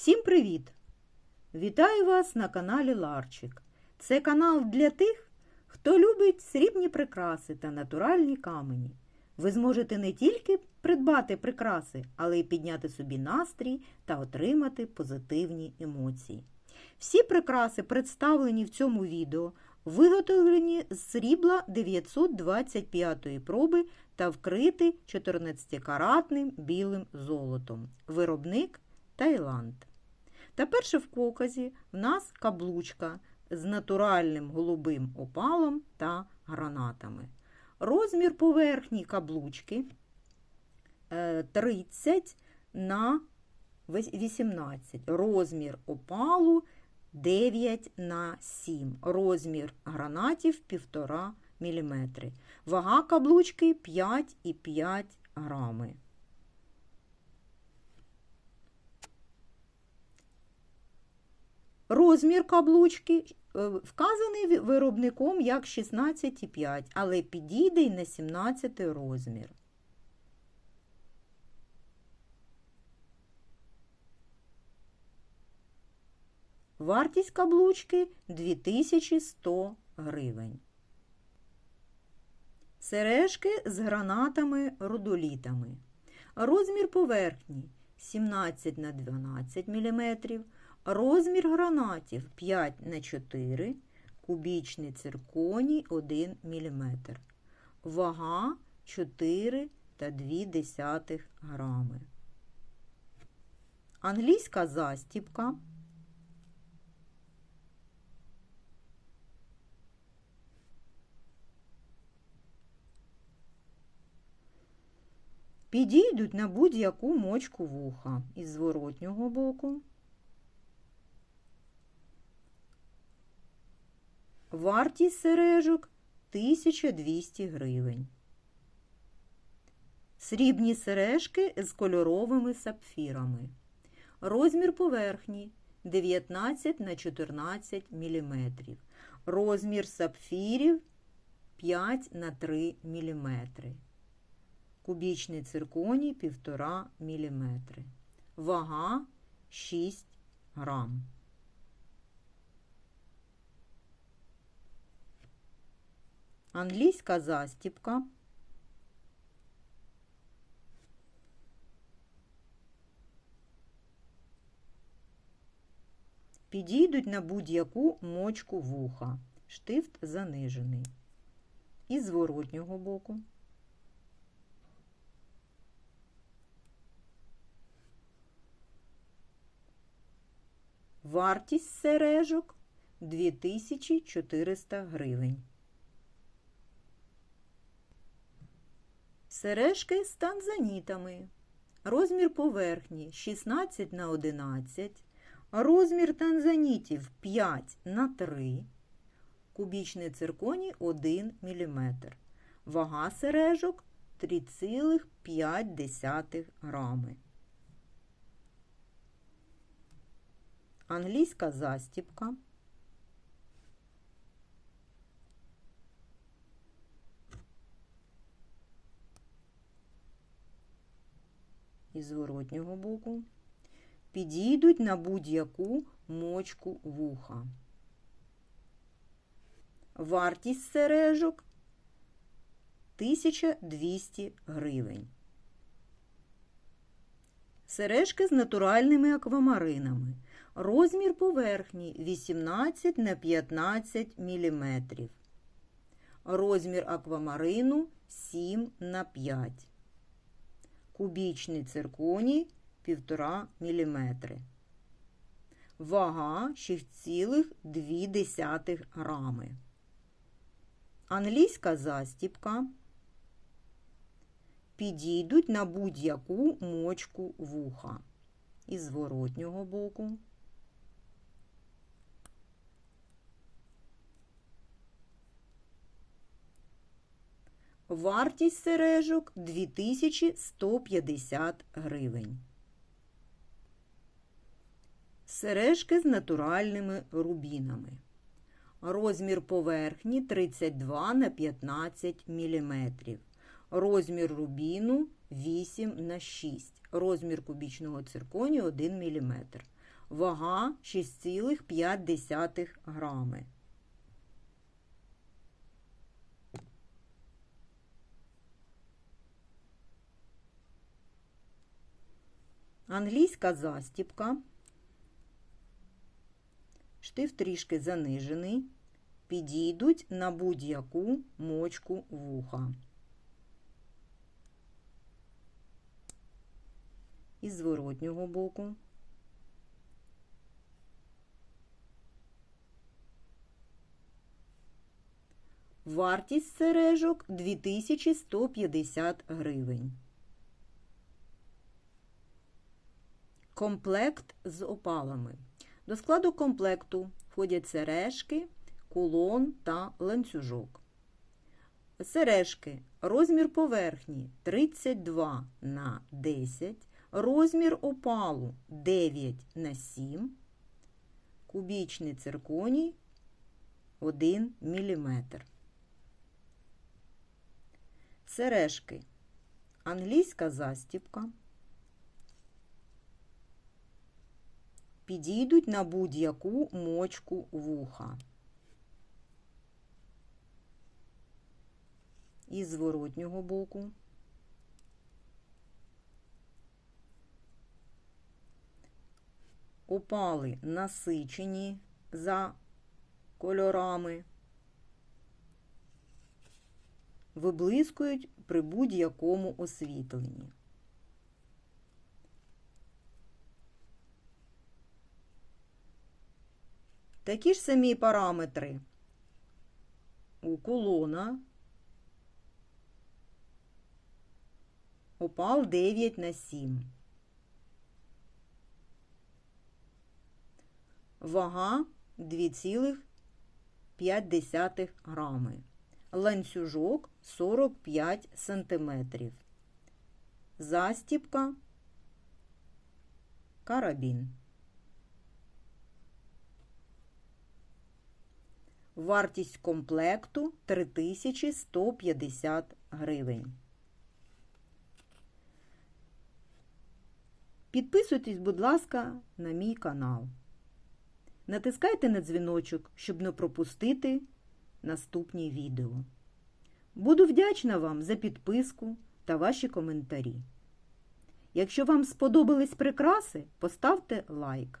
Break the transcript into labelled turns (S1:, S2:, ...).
S1: Всім привіт! Вітаю вас на каналі Ларчик. Це канал для тих, хто любить срібні прикраси та натуральні камені. Ви зможете не тільки придбати прикраси, але й підняти собі настрій та отримати позитивні емоції. Всі прикраси, представлені в цьому відео, виготовлені з срібла 925-ї проби та вкриті 14-каратним білим золотом. Виробник Таїланд. Та перше в показі в нас каблучка з натуральним голубим опалом та гранатами. Розмір поверхні каблучки е, 30 на 18. Розмір опалу 9 на 7. Розмір гранатів 1,5 мм. Вага каблучки 5,5 грами. Розмір каблучки е, вказаний виробником як 16,5, але підійде й на 17 розмір. Вартість каблучки 2100 гривень. Сережки з гранатами родолітами. Розмір поверхні 17 на 12 мм. Розмір гранатів 5 на 4 кубічний цирконій 1 мм. Вага 4 та 2 десятих грами. Англійська застіпка. Підійдуть на будь-яку мочку вуха із зворотнього боку. Вартість сережок 1200 гривень. Срібні сережки з кольоровими сапфірами. Розмір поверхні 19 на 14 мм. Розмір сапфірів 5 на 3 мм. Кубічний цирконій 1,5 мм. Вага 6 грам. Англійська застіпка. Підійдуть на будь-яку мочку вуха. Штифт занижений. І зворотнього боку. Вартість сережок 2400 гривень. Сережки з танзанітами. Розмір поверхні 16 на 11. Розмір танзанітів 5 на 3. Кубічний цирконій 1 мм. Вага сережок 3,5 грами. Англійська застіпка. Із зворотнього боку, підійдуть на будь-яку мочку вуха. Вартість сережок 1200 гривень. Сережки з натуральними аквамаринами. Розмір поверхні 18 на 15 мм. Розмір аквамарину 7 на 5 кубічний цирконій 1,5 мм. Вага 6,2 грами. Англійська застіпка. Підійдуть на будь-яку мочку вуха. Із зворотнього боку. Вартість сережок 2150 гривень. Сережки з натуральними рубінами. Розмір поверхні 32 на 15 мм. Розмір рубіну 8 на 6. Розмір кубічного цирконію 1 мм. Вага 6,5 грами. Англійська застіпка. Штифт трішки занижений. Підійдуть на будь-яку мочку вуха. Із зворотнього боку. Вартість сережок 2150 гривень. Комплект з опалами. До складу комплекту входять сережки, кулон та ланцюжок. Сережки. Розмір поверхні 32 на 10, розмір опалу 9 на 7, кубічний цирконій 1 мм. Сережки. Англійська застіпка. Підійдуть на будь-яку мочку вуха. Із зворотнього боку. Опали насичені за кольорами. Виблискують при будь-якому освітленні. Такі ж самі параметри у колона. Опал 9 на 7. Вага 2,5 грами. Ланцюжок 45 сантиметрів. Застіпка карабін. Вартість комплекту 3150 гривень. Підписуйтесь, будь ласка, на мій канал. Натискайте на дзвіночок, щоб не пропустити наступні відео. Буду вдячна вам за підписку та ваші коментарі. Якщо вам сподобались прикраси, поставте лайк.